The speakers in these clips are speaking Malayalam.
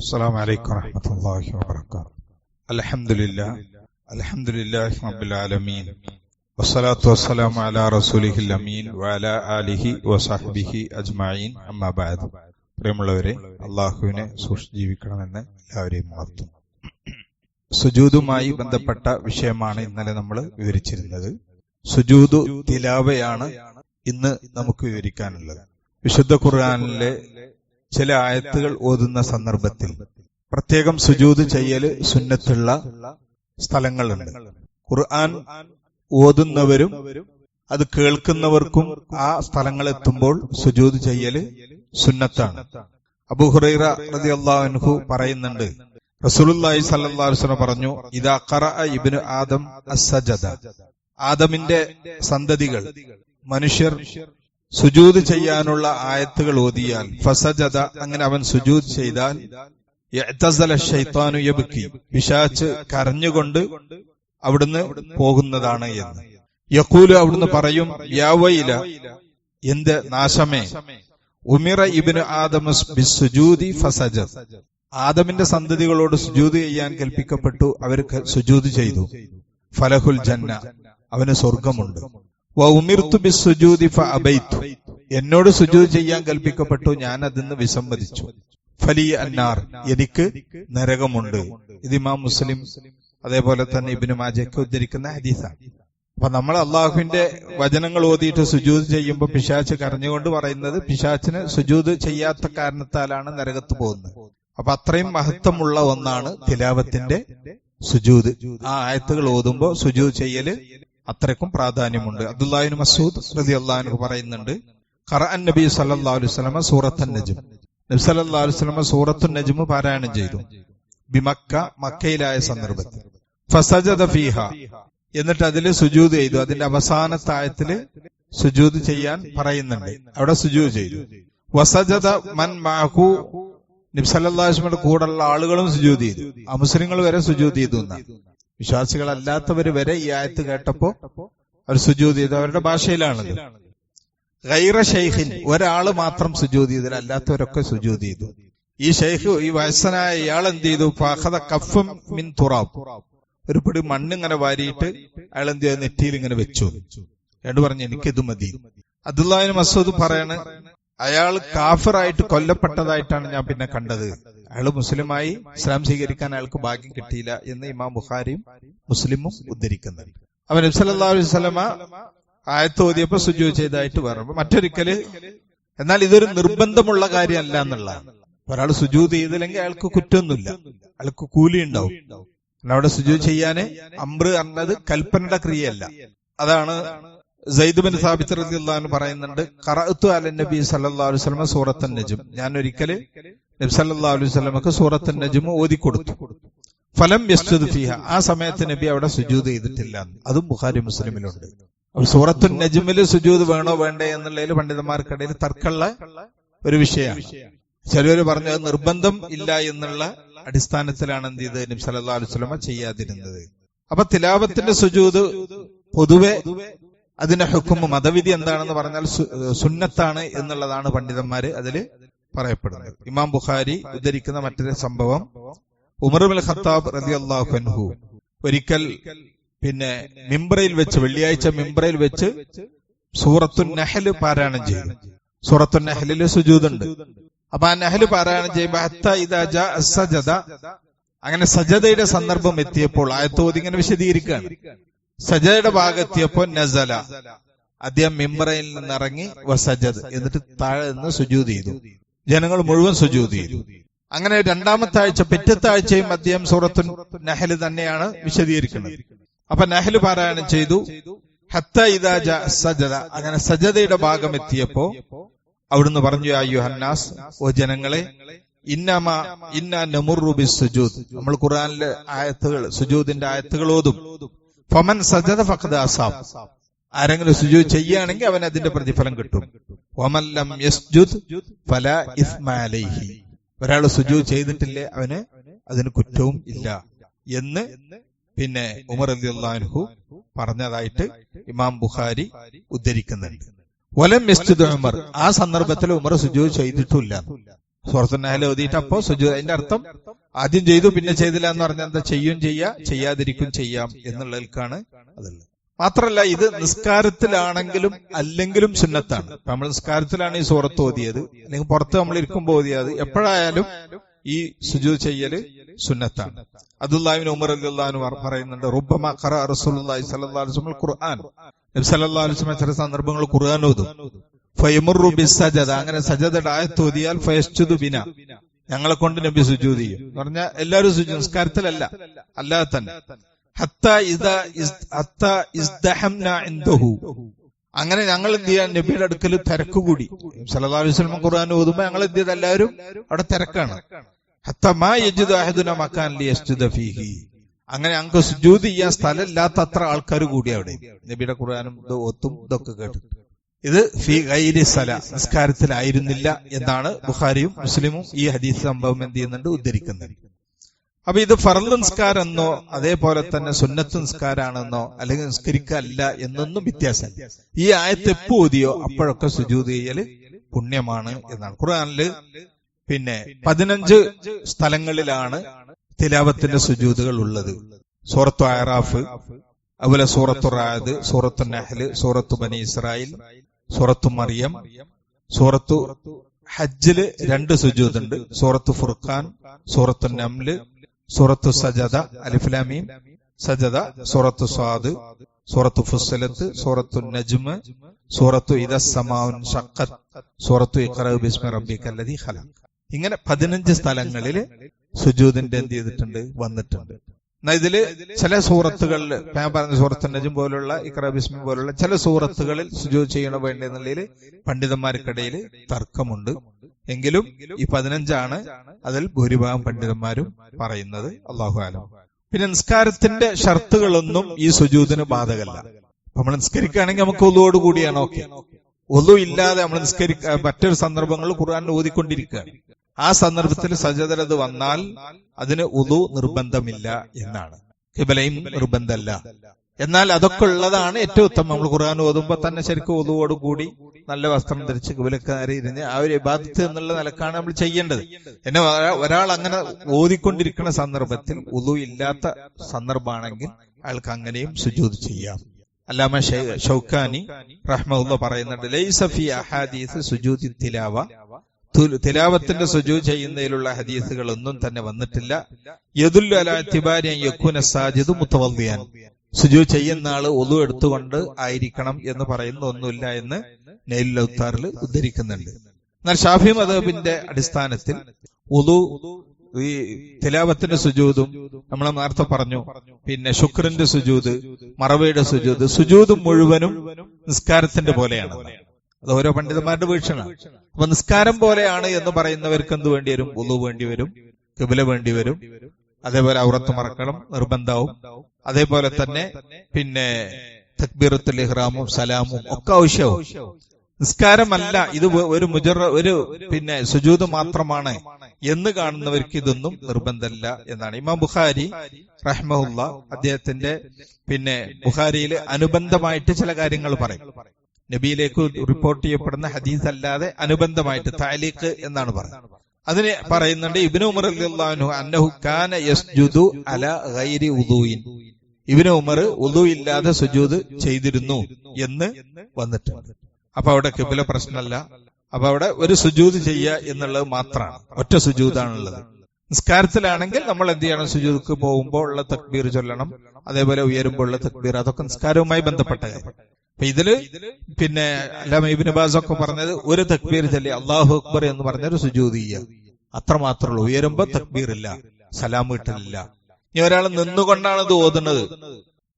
السلام عليكم ورحمة الله وبركاته الحمد لله الحمد لله رب العالمين والصلاة والسلام على رسوله الأمين وعلى آله وصحبه أجمعين أما بعد പ്രിയമുള്ളവരെ അള്ളാഹുവിനെ സൂക്ഷിച്ച് ജീവിക്കണമെന്ന് എല്ലാവരെയും ഉണർത്തും സുജൂതുമായി ബന്ധപ്പെട്ട വിഷയമാണ് ഇന്നലെ നമ്മൾ വിവരിച്ചിരുന്നത് സുജൂദു തിലാവയാണ് ഇന്ന് നമുക്ക് വിവരിക്കാനുള്ളത് വിശുദ്ധ ഖുർആാനിലെ ചില ആയത്തുകൾ ഓതുന്ന സന്ദർഭത്തിൽ പ്രത്യേകം സുജൂത് ചെയ്യൽ സുന്നത്തുള്ള സ്ഥലങ്ങളുണ്ട്. ഖുർആൻ ഓതുന്നവരും അത് കേൾക്കുന്നവർക്കും ആ സ്ഥലങ്ങളെത്തുമ്പോൾ സുജൂത് ചെയ്യൽ സുന്നത്താണ്. അബുഹുറൈറ റതി അള്ളാഹു പറയുന്നുണ്ട് അലൈഹി വസല്ലം പറഞ്ഞു ഇതാ ഖറഅ ഇബിന് ആദം അസജദ ആദമിന്റെ സന്തതികൾ മനുഷ്യർ സുജൂത് ചെയ്യാനുള്ള ആയത്തുകൾ ഓതിയാൽ ഫസജത അങ്ങനെ അവൻ സുജൂത് ചെയ്താൽ യബ്കി പിശാച്ച് കരഞ്ഞുകൊണ്ട് അവിടുന്ന് പോകുന്നതാണ് എന്ന്. യക്കൂൽ അവിടുന്ന് പറയും യാവയില എന്ത് നാശമേ? ഉമിറ ഇബിന് ആദമ ബിസ്സുജൂദി ഫസജദ് ആദമിന്റെ സന്തതികളോട് സുജൂത് ചെയ്യാൻ കൽപ്പിക്കപ്പെട്ടു അവർക്ക് സുജൂത് ചെയ്തു. ഫലഹുൽ ജന്ന അവന് സ്വർഗമുണ്ട് ഫ എന്നോട് സുജൂത് ചെയ്യാൻ കൽപ്പിക്കപ്പെട്ടു ഞാൻ അതിന്ന് വിസമ്മതിച്ചു. ഫലി അന്നാർ എനിക്ക് നരകമുണ്ട്. ഇത് ഇമാം മുസ്ലിം അതേപോലെ തന്നെ ഇബിനു മാജയ്ക്ക് ഉദ്ധരിക്കുന്ന ഹദീസാണ്. അപ്പൊ നമ്മൾ അള്ളാഹുവിന്റെ വചനങ്ങൾ ഓതിയിട്ട് സുജൂത് ചെയ്യുമ്പോൾ പിശാച്ച് കരഞ്ഞുകൊണ്ട് പറയുന്നത് പിശാച്ചിന് സുജൂത് ചെയ്യാത്ത കാരണത്താലാണ് നരകത്ത് പോകുന്നത്. അപ്പൊ അത്രയും മഹത്വമുള്ള ഒന്നാണ് തിലാവത്തിന്റെ സുജൂത് ആ ആയത്തുകൾ ഓതുമ്പോൾ സുജൂത് ചെയ്യൽ അത്രയ്ക്കും പ്രാധാന്യമുണ്ട്. അബ്ദുല്ലാഹി മസൂദ് റതി അള്ളഹാനു പറയുന്നുണ്ട് ഖറാൻ നബി സല്ലാ അലുസ്ലമ സൂറത്തൻ നജും. നബി സല്ലാ അലുസ്ലമ സൂറത്തു നജ്ം പാരായണം ചെയ്തു. ബിമക്ക മക്കയിലായ സന്ദർഭത്തിൽ. ഫസജദ ഫീഹ എന്നിട്ട് അതിൽ സുജൂത് ചെയ്തു. അതിന്റെ അവസാന ആയത്തിൽ സുജൂത് ചെയ്യാൻ പറയുന്നുണ്ട്. അവിടെ സുജൂത് ചെയ്തു. വസജദ മൻ മാഹു നിബ്സല്ലാസ്മയുടെ കൂടെയുള്ള ആളുകളും സുജൂത് ചെയ്തു. അമുസ്ലിങ്ങൾ വരെ സുജൂത് ചെയ്തു എന്നാണ്. വിശ്വാസികളല്ലാത്തവര് വരെ ഈ ആയത്ത് കേട്ടപ്പോ അവർ സുജൂത് ചെയ്തു അവരുടെ ഭാഷയിലാണത്. ഗൈറ ഷെയ്ഖിൻ ഒരാൾ മാത്രം സുജൂത് ചെയ്തില്ല അല്ലാത്തവരൊക്കെ സുജൂത് ചെയ്തു. ഈ ഷെയ്ഖ് ഈ വയസ്സനായ ഇയാൾ എന്ത് ചെയ്തു? ഫഹദ കഫും മിൻ തുറാബ്. ഒരു പിടി മണ്ണിങ്ങനെ വാരിയിട്ട് അയാൾ എന്ത് ചെയ്തു? നെറ്റിയിൽ ഇങ്ങനെ വെച്ചു. എന്നിട്ട് പറഞ്ഞു എനിക്ക് എനിക്കിത് മതി. അബ്ദുല്ലാഹിന് മസൂദ് പറയാണ് അയാൾ കാഫറായിട്ട് കൊല്ലപ്പെട്ടതായിട്ടാണ് ഞാൻ പിന്നെ കണ്ടത്. അയാൾ മുസ്ലിമായി ഇസ്ലാം സ്വീകരിക്കാൻ അയാൾക്ക് ഭാഗ്യം കിട്ടിയില്ല എന്ന് ഇമാം ബുഖാരിയും മുസ്ലിമും ഉദ്ധരിക്കുന്നത് അവൻ നബ്സല്ലാ അലൈഹി സ്വലമ ആയത്ത് ഓതിയപ്പോ സുജു ചെയ്തായിട്ട് പറഞ്ഞു മറ്റൊരിക്കൽ എന്നാൽ ഇതൊരു നിർബന്ധമുള്ള കാര്യമല്ല എന്നുള്ളതാണ്. ഒരാൾ സുജൂത് ചെയ്തില്ലെങ്കിൽ അയാൾക്ക് കുറ്റമൊന്നുമില്ല. അയാൾക്ക് കൂലി ഉണ്ടാവും. അവിടെ സുജു ചെയ്യാന് അമ്ര എന്നത് കൽപ്പനയുടെ ക്രിയയല്ല. അതാണ് സൈദുബിൻ സാബിത്ത് റളിയല്ലാഹു പറയുന്നുണ്ട് കറത്തു അല നബി സല്ലാ സൂറത്തൻ സൂറത്തുൻ നജ്ം. ഞാൻ ഒരിക്കൽ നബി സല്ലല്ലാഹു അലൈഹി വസല്ലമക്ക് സൂറത്തുൻ നജ്ം ഓതി കൊടുത്തു. ഫലം യസ്ജുദ് ഫിഹ. ആ സമയത്ത് നബി അവിടെ സുജൂത് ചെയ്തിട്ടില്ല. അതും ബുഖാരി മുസ്ലിമിലുണ്ട്. സൂറത്തുൻ നജുമിൽ സുജൂദ് വേണോ വേണ്ടേ എന്നുള്ളതിൽ പണ്ഡിതന്മാർക്കിടയിൽ തർക്കമുള്ള ഒരു വിഷയമാണ്. ചിലവർ പറഞ്ഞത് നിർബന്ധം ഇല്ല എന്നുള്ള അടിസ്ഥാനത്തിലാണ് എന്ത് ചെയ്ത് നബി സല്ലല്ലാഹു അലൈഹി വസല്ലമ ചെയ്യാതിരുന്നത്. അപ്പൊ തിലാവത്തിന്റെ സുജൂത് പൊതുവെ അതിന്റെ ഹുക്കും മതവിധി എന്താണെന്ന് പറഞ്ഞാൽ സുന്നത്താണ് എന്നുള്ളതാണ് പണ്ഡിതന്മാര് അതിൽ പറയപ്പെടുന്നത്. ഇമാം ബുഖാരി ഉദ്ധരിക്കുന്ന മറ്റൊരു സംഭവം ഉമർ ഉമർബുൽ ഖത്താബ് റതി അള്ളാഹു ഒരിക്കൽ പിന്നെ മിംബ്രയിൽ വെച്ച് വെള്ളിയാഴ്ച മിംബ്രയിൽ വെച്ച് സൂറത്തു നഹൽ പാരായണം ചെയ്തു. സൂറത്തു നഹലിൽ സുജൂതുണ്ട്. അപ്പൊ ആ നഹൽ പാരായണം ചെയ്യുമ്പോ അങ്ങനെ സജദയുടെ സന്ദർഭം എത്തിയപ്പോൾ ആയത്തോതി ഇങ്ങനെ വിശദീകരിക്കുകയാണ്. സജദയുടെ ഭാഗത്തിയപ്പോൾ നസല. അദ്ദേഹം മിംബ്രയിൽ നിന്നിറങ്ങി വസജദ്. എന്നിട്ട് താഴെ നിന്ന് സുജൂത് ചെയ്തു. ജനങ്ങൾ മുഴുവൻ സുജൂതി അങ്ങനെ രണ്ടാമത്തെ ആഴ്ച പിറ്റത്തെ ആഴ്ചയും അദ്ദേഹം സൂറത്തു നഹൽ തന്നെയാണ് വിശദീകരിക്കുന്നത്. അപ്പൊ നഹൽ പാരായണം ചെയ്തു. ഹത്ത ഇതാജ സജദ. അങ്ങനെ സജതയുടെ ഭാഗം എത്തിയപ്പോ അവിടുന്ന് പറഞ്ഞു അയ്യോ ഹന്നാസ് ഓ ജനങ്ങളെ ഇന്നമ ഇന്ന നമുറുബി സുജൂദ്. നമ്മൾ ഖുറാനിലെ ആയത്തുകൾ സുജൂദിന്റെ ആയത്തുകൾ ഓതും. ഫമൻ സജത ഫഖദ അസാബ് ആരെങ്കിലും സുജൂദ് ചെയ്യുകയാണെങ്കിൽ അവൻ അതിന്റെ പ്രതിഫലം കിട്ടും. യസ്ജുദ് ഫല ഒരാൾ സുജു ചെയ്തിട്ടില്ലേ അവന്? അതിന് കുറ്റവും ഇല്ല. എന്ന് പിന്നെ ഉമർ അലി അള്ളാഹു പറഞ്ഞതായിട്ട് ഇമാം ബുഖാരി ഉദ്ധരിക്കുന്നുണ്ട്. വലം യസ്ജുദ് ഉമർ. ആ സന്ദർഭത്തിൽ ഉമർ സുജു ചെയ്തിട്ടില്ല. സുഹൃത്തുനായാലും ഓതിയിട്ട് അപ്പോ സുജൂദ് അതിന്റെ അർത്ഥം ആദ്യം ചെയ്തു പിന്നെ ചെയ്തില്ല എന്ന് പറഞ്ഞാൽ എന്താ? ചെയ്യും ചെയ്യാ ചെയ്യാതിരിക്കും ചെയ്യാം എന്നുള്ളതിൽക്കാണ് അതുള്ളത്. മാത്രല്ല ഇത് നിസ്കാരത്തിലാണെങ്കിലും അല്ലെങ്കിലും സുന്നത്താണ്. നമ്മൾ നിസ്കാരത്തിലാണ് ഈ സൂറത്ത് ഓതിയത്. അല്ലെങ്കിൽ പുറത്ത് നമ്മൾ ഇരിക്കുമ്പോൾ ഓതിയത്. എപ്പോഴായാലും ഈ സുജു ചെയ്യൽ സുന്നത്താണ്. അബ്ദുല്ലാഹിബിൻ ഉമർ അല്ലാന്ന് പറയുന്നുണ്ട് റുബമ ഖറ റസൂലുള്ളാഹി സ്വല്ലല്ലാഹു അലൈഹി വസല്ലം ഖുർആൻ നബി അലൈഹി വസല്ലം ചില സന്ദർഭങ്ങൾ ഖുർആൻ ഓതും. ഫയമുറു ബിസജദ അങ്ങനെ സജദയുടെ ആയത്ത് ഓതിയാൽ ഫയസ്ജുദു ബിന. ഞങ്ങളെ കൊണ്ട് നബി സുജൂദ് ചെയ്യും. പറഞ്ഞാൽ എല്ലാവരും സുജു നിസ്കാരത്തിലല്ല അല്ലാതെ തന്നെ. അങ്ങനെ ഞങ്ങൾ എന്ത് ചെയ്യാൻ നബിയുടെ അടുക്കൽ തിരക്ക് കൂടി വസല്ലം ഖുർആൻ ഓതുമ്പോ ഞങ്ങൾ എന്ത് ചെയ്ത്? എല്ലാവരും അവിടെ തിരക്കാണ്. അങ്ങനെ ഞങ്ങൾക്ക് സുജൂത് ചെയ്യാൻ സ്ഥലമില്ലാത്ത അത്ര ആൾക്കാർ കൂടി അവിടെ. നബിയുടെ ഖുർആാനും ഒത്തും ഇതൊക്കെ കേട്ടു. ഇത് ഫി ഗൈരി സല നിസ്കാരത്തിലായിരുന്നില്ല എന്നാണ് ബുഖാരിയും മുസ്ലിമും ഈ ഹദീസ് സംഭവം എന്ത് ചെയ്യുന്നുണ്ട്? ഉദ്ധരിക്കുന്നത് അപ്പൊ ഇത് ഫർദ് നിസ്കാരം എന്നോ അതേപോലെ തന്നെ സുന്നത്ത് നിസ്കാരാണെന്നോ അല്ലെങ്കിൽ നിസ്കരിക്കല്ല എന്നൊന്നും വ്യത്യാസമില്ല. ഈ ആയത്ത് എപ്പോ ഓതിയോ അപ്പോഴൊക്കെ സുജൂത് ചെയ്യൽ പുണ്യമാണ് എന്നാണ്. ഖുർആനിൽ പിന്നെ പതിനഞ്ച് സ്ഥലങ്ങളിലാണ് തിലാവത്തിന്റെ സുജൂതുകൾ ഉള്ളത്. സൂറത്തു ആറാഫ് അതുപോലെ സൂറത്തു റായത് സൂറത്തു നഹൽ സൂറത്തു ബനി ഇസ്രായേൽ സൂറത്തു മറിയം സൂറത്തു ഹജ്ജിൽ രണ്ട് സുജൂദുണ്ട് സൂറത്തു ഫുർഖാൻ സൂറത്തു നംൽ സൂറത്തു സജദ അലിഫ്ലാമീം സജദ സൂറത്തു സ്വാദ് സൂറത്തു ഫുസലത്ത് സൂറത്തു നജ്മ സൂറത്തു ഇദസ്സമാഉൻ ഷഖത്ത് സൂറത്തു ഇഖ്റ ബിസ്മി റബ്ബിക്കല്ലദീ ഖലഖ്. ഇങ്ങനെ പതിനഞ്ച് സ്ഥലങ്ങളിൽ സുജൂദിന്റെ എന്ത് ചെയ്തിട്ടുണ്ട്? വന്നിട്ടുണ്ട്. ഇതിൽ ചില സൂറത്തുകളിൽ ഞാൻ പറഞ്ഞ സൂറത്ത് നജും പോലുള്ള ഇക്രബിസ്മി പോലുള്ള ചില സൂറത്തുകളിൽ സുജൂദ് ചെയ്യണ വേണ്ട എന്നുള്ളതിൽ പണ്ഡിതന്മാർക്കിടയിൽ തർക്കമുണ്ട്. എങ്കിലും ഈ പതിനഞ്ചാണ് അതിൽ ഭൂരിഭാഗം പണ്ഡിതന്മാരും പറയുന്നത്. അള്ളാഹു ആലം പിന്നെ നിസ്കാരത്തിന്റെ ഷർത്തുകളൊന്നും ഈ സുജൂതിന് ബാധകല്ല. നമ്മൾ നിസ്കരിക്കുകയാണെങ്കിൽ നമുക്ക് ഒതുവോട് കൂടിയാണ് ഓക്കെ ഒതു ഇല്ലാതെ നമ്മൾ നിസ്കരിക്ക മറ്റൊരു സന്ദർഭങ്ങളിൽ ഖുർആൻ ഓതിക്കൊണ്ടിരിക്കുകയാണ്. ആ സന്ദർഭത്തിൽ സജദരത് വന്നാൽ അതിന് ഉദു നിർബന്ധമില്ല എന്നാണ്. കിബലയും നിർബന്ധമല്ല. എന്നാൽ അതൊക്കെ ഉള്ളതാണ് ഏറ്റവും ഉത്തമം. നമ്മൾ ഖുർആൻ ഓതുമ്പോൾ തന്നെ ശരിക്കും ഉദുവോട് കൂടി നല്ല വസ്ത്രം ധരിച്ച് കിബലക്കാരി ഇരുന്ന് ആ ഒരു ഇബാദത്ത് എന്നുള്ള നിലക്കാണ് നമ്മൾ ചെയ്യേണ്ടത്. എന്നെ ഒരാൾ അങ്ങനെ ഓതിക്കൊണ്ടിരിക്കുന്ന സന്ദർഭത്തിൽ ഉദു ഇല്ലാത്ത സന്ദർഭമാണെങ്കിൽ അയാൾക്ക് അങ്ങനെയും സുജൂത് ചെയ്യാം. അല്ലാമ ഷൗക്കാനി റഹ്മുള്ള പറയുന്നുണ്ട് ലൈസഫി അഹാദീസ് സുജൂതി തിലാവ തിലാവത്തിന്റെ സുജു ചെയ്യുന്നതിലുള്ള ഹദീസുകൾ ഒന്നും തന്നെ വന്നിട്ടില്ല. യദുല്ലു സാജിദ് മുത്തവല്ലിയാൻ സുജു ചെയ്യുന്ന ആൾ ഒതു എടുത്തുകൊണ്ട് ആയിരിക്കണം എന്ന് പറയുന്ന ഒന്നുമില്ല എന്ന് നെയിൽ ലൗത്താറിൽ ഉദ്ധരിക്കുന്നുണ്ട്. എന്നാൽ ഷാഫി മദബിന്റെ അടിസ്ഥാനത്തിൽ ഉദു ഈ തിലാവത്തിന്റെ സുജൂതും നമ്മൾ നേരത്തെ പറഞ്ഞു. പിന്നെ ശുക്രന്റെ സുജൂത് മറവയുടെ സുജൂത് സുജൂത് മുഴുവനും നിസ്കാരത്തിന്റെ പോലെയാണ്. അത് ഓരോ പണ്ഡിതന്മാരുടെ വീക്ഷണമാണ് അപ്പൊ നിസ്കാരം പോലെയാണ് എന്ന് പറയുന്നവർക്ക് എന്ത് വേണ്ടി വരും? ഉളു വേണ്ടി വരും കിബില വേണ്ടി വരും അതേപോലെ ഔറത്ത് മറക്കണം നിർബന്ധവും. അതേപോലെ തന്നെ പിന്നെ തക്ബീറത്തുൽ ഇഹ്റാമും സലാമും ഒക്കെ ആവശ്യവും. നിസ്കാരമല്ല ഇത് ഒരു മുജറ ഒരു പിന്നെ സുജൂത് മാത്രമാണ് എന്ന് കാണുന്നവർക്ക് ഇതൊന്നും നിർബന്ധമല്ല എന്നാണ്. ഇമാം ബുഖാരി റഹ്മുല്ല അദ്ദേഹത്തിന്റെ പിന്നെ ബുഖാരിയിൽ അനുബന്ധമായിട്ട് ചില കാര്യങ്ങൾ പറയും. നബിയിലേക്ക് റിപ്പോർട്ട് ചെയ്യപ്പെടുന്ന ഹദീസ് അല്ലാതെ അനുബന്ധമായിട്ട് താലീഖ് എന്നാണ് പറയുന്നത്. അതിന് പറയുന്നുണ്ട് ഇബിന് ഉമർ കാന യസ്ജുദു അല ഗൈരി ഇബിന് ഉമർ ഉദു ഇല്ലാതെ സുജൂദ് ചെയ്തിരുന്നു എന്ന് വന്നിട്ട്. അപ്പൊ അവിടെ കിബില പ്രശ്നമല്ല. അപ്പൊ അവിടെ ഒരു സുജൂദ് ചെയ്യുക എന്നുള്ളത് മാത്രമാണ്. ഒറ്റ സുജൂദാണുള്ളത്. നിസ്കാരത്തിലാണെങ്കിൽ നമ്മൾ എന്ത് ചെയ്യണം? സുജൂദ് പോകുമ്പോൾ ഉള്ള തക്ബീർ ചൊല്ലണം. അതേപോലെ ഉയരുമ്പോൾ ഉള്ള തക്ബീർ. അതൊക്കെ നിസ്കാരവുമായി ബന്ധപ്പെട്ട കാര്യം. അപ്പൊ ഇതിൽ പിന്നെ അല്ലാമ ഇബിന് ബാസ് ഒക്കെ പറഞ്ഞത് ഒരു തക്ബീർ ചൊല്ലി അള്ളാഹു അക്ബർ എന്ന് പറഞ്ഞൊരു സുജൂതിയ അത്ര മാത്രമേ ഉയരുമ്പോ തക്ബീർ ഇല്ല സലാം വീട്ടിലില്ല ഇനി ഒരാൾ നിന്നുകൊണ്ടാണ് ഇത് ഓതുന്നത്.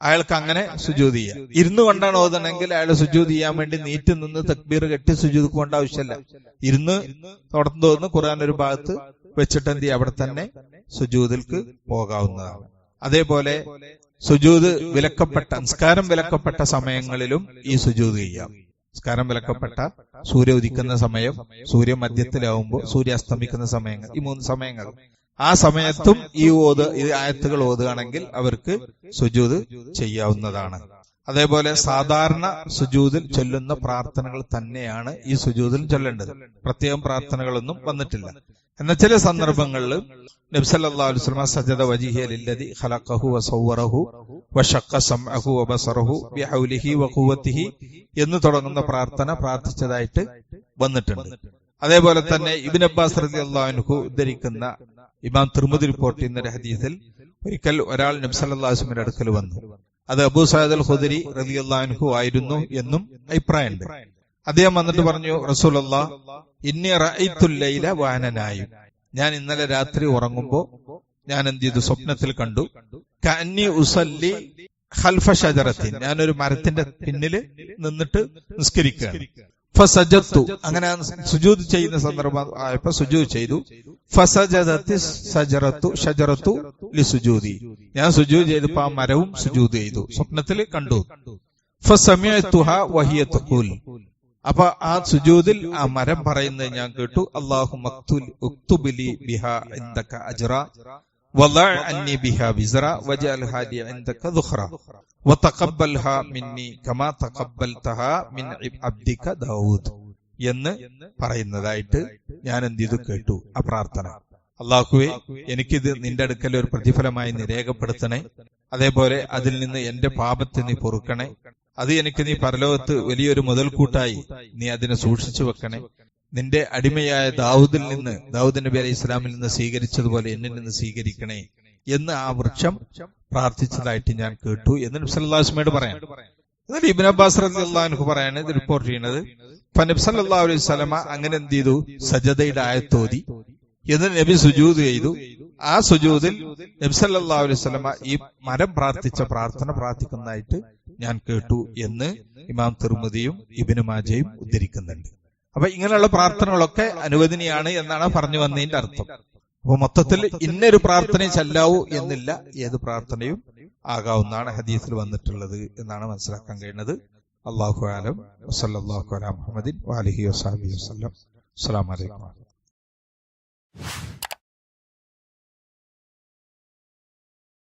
അയാൾക്ക് അങ്ങനെ സുജൂത് ചെയ്യാം. ഇരുന്നു കൊണ്ടാണ് ഓതണമെങ്കിൽ അയാൾ സുജൂത് ചെയ്യാൻ വേണ്ടി നീറ്റ് നിന്ന് തക്ബീർ കെട്ടി സുജൂത് കൊണ്ട ആവശ്യമല്ല. ഇരുന്ന് തുടർന്ന് തോന്നുന്നു ഖുർആൻ ഒരു ഭാഗത്ത് വെച്ചിട്ട് എന്ത് അവിടെ തന്നെ സുജൂതിൽക്ക് പോകാവുന്നതാണ്. അതേപോലെ സുജൂത് വിലക്കപ്പെട്ട നിസ്കാരം വിലക്കപ്പെട്ട സമയങ്ങളിലും ഈ സുജൂത് ചെയ്യാം. നിസ്കാരം വിലക്കപ്പെട്ട സൂര്യ ഉദിക്കുന്ന സമയം സൂര്യ മധ്യത്തിലാവുമ്പോൾ സൂര്യ അസ്തമിക്കുന്ന സമയങ്ങൾ ഈ മൂന്ന് സമയങ്ങൾ. ആ സമയത്തും ഈ ഓത് ഈ ആയത്തുകൾ ഓതുകയാണെങ്കിൽ അവർക്ക് സുജൂത് ചെയ്യാവുന്നതാണ്. അതേപോലെ സാധാരണ സുജൂതിൽ ചൊല്ലുന്ന പ്രാർത്ഥനകൾ തന്നെയാണ് ഈ സുജൂതിൽ ചൊല്ലേണ്ടത്. പ്രത്യേകം പ്രാർത്ഥനകളൊന്നും വന്നിട്ടില്ല. എന്നാൽ ചില സന്ദർഭങ്ങളിൽ സജദ ഖലഖഹു സംഅഹു വബസറഹു ബിഹൗലിഹി വഖുവത്തിഹി എന്ന് തുടങ്ങുന്ന പ്രാർത്ഥന പ്രാർത്ഥിച്ചതായിട്ട് വന്നിട്ടുണ്ട്. അതേപോലെ തന്നെ ഇബിൻ അബ്ബാസ് റളിയല്ലാഹു ഉദ്ധരിക്കുന്ന ഇമാം തിർമുദി റിപ്പോർട്ട് ചെയ്യുന്ന ഹദീസിൽ ഒരിക്കൽ ഒരാൾ നബ്സല്ലാസ്മിന്റെ അടുക്കൽ വന്നു. അത് അബൂ സയദ് അൽ ഹുദരി ഖുദരി അള്ളാഹുഹു ആയിരുന്നു എന്നും അഭിപ്രായമുണ്ട്. അദ്ദേഹം വന്നിട്ട് പറഞ്ഞു റസൂൽ ഇന്നി വാനനായി. ഞാൻ ഇന്നലെ രാത്രി ഉറങ്ങുമ്പോ ഞാൻ എന്ത് ചെയ്തു? സ്വപ്നത്തിൽ കണ്ടു. കന്നി ഉസല്ലി ഖൽഫ ഷജറത്തിൻ ഞാനൊരു മരത്തിന്റെ പിന്നിൽ നിന്നിട്ട് നിസ്കരിക്കുകയാണ്. ഫസജത്തു. അങ്ങനെ സുജൂദ് ചെയ്യുന്ന സന്ദർഭം ആയപ്പോ സുജൂദ് ചെയ്തു. ഫസജതത്തി സജറത്തു ഷജറത്തു ലി സുജൂദി ഞാൻ സുജൂദ് ചെയ്തപ്പോ ആ മരവും സുജൂദ് ചെയ്തു. സ്വപ്നത്തിൽ കണ്ടു. ഫസമയത്തുഹ വഹിയ തഖൂൽ അപ്പൊ ആ സുജൂതിൽ ആ മരം പറയുന്നത് ഞാൻ കേട്ടു. അള്ളാഹു മക്തുൽ ഉക്തുബിലി ബിഹ ഇന്ദക അജ്റ എന്ന് പറയുന്നതായിട്ട് ഞാൻ എന്ത് ചെയ്തു? കേട്ടു. ആ പ്രാർത്ഥന. അള്ളാഹുവെ എനിക്കിത് നിന്റെ അടുക്കൽ ഒരു പ്രതിഫലമായി നിരേഖപ്പെടുത്തണേ അതേപോലെ അതിൽ നിന്ന് എന്റെ പാപത്തെ നീ പൊറുക്കണേ. അത് എനിക്ക് നീ പരലോകത്ത് വലിയൊരു മുതൽക്കൂട്ടായി നീ അതിനെ സൂക്ഷിച്ചു വെക്കണേ. നിന്റെ അടിമയായ ദാവൂദിൽ നിന്ന് ദാവൂദ് നബി ഇസ്ലാമിൽ നിന്ന് സ്വീകരിച്ചതുപോലെ എന്നിൽ നിന്ന് സ്വീകരിക്കണേ എന്ന് ആ വൃക്ഷം പ്രാർത്ഥിച്ചതായിട്ട് ഞാൻ കേട്ടു എന്ന് നബ്സല്ലാസ്മയോട് പറയാം എന്നിട്ട് ഇബിൻ അബ്ബാസ് റളിയല്ലാഹു പറയാണ് ഇത് റിപ്പോർട്ട് ചെയ്യുന്നത് നബി സല്ലല്ലാഹു അലൈഹി വസല്ലമ അങ്ങനെ എന്ത് ചെയ്തു? സജതയുടെ ആയത്തോതി. എന്ന് നബി സുജൂത് ചെയ്തു. ആ സുജൂതിൽ നബ്സല്ലാ അലൈഹി സ്വലമ ഈ മരം പ്രാർത്ഥിച്ച പ്രാർത്ഥന പ്രാർത്ഥിക്കുന്നതായിട്ട് ഞാൻ കേട്ടു എന്ന് ഇമാം തിർമുദിയും ഇബിനു മാജയും ഉദ്ധരിക്കുന്നുണ്ട്. അപ്പൊ ഇങ്ങനെയുള്ള പ്രാർത്ഥനകളൊക്കെ അനുവദനീയാണ് എന്നാണ് പറഞ്ഞു വന്നതിന്റെ അർത്ഥം. അപ്പൊ മൊത്തത്തിൽ ഇന്നൊരു പ്രാർത്ഥനയും ചെല്ലാവൂ എന്നില്ല ഏത് പ്രാർത്ഥനയും ആകാവുന്നതാണ് ഹദീസിൽ വന്നിട്ടുള്ളത് എന്നാണ് മനസ്സിലാക്കാൻ കഴിയുന്നത്. അള്ളാഹു ആലം വസല്ലാഹു അല മുഹമ്മദിൻ വാലിഹി വസാബി വസ്ലം അസ്സാം വലൈക്കും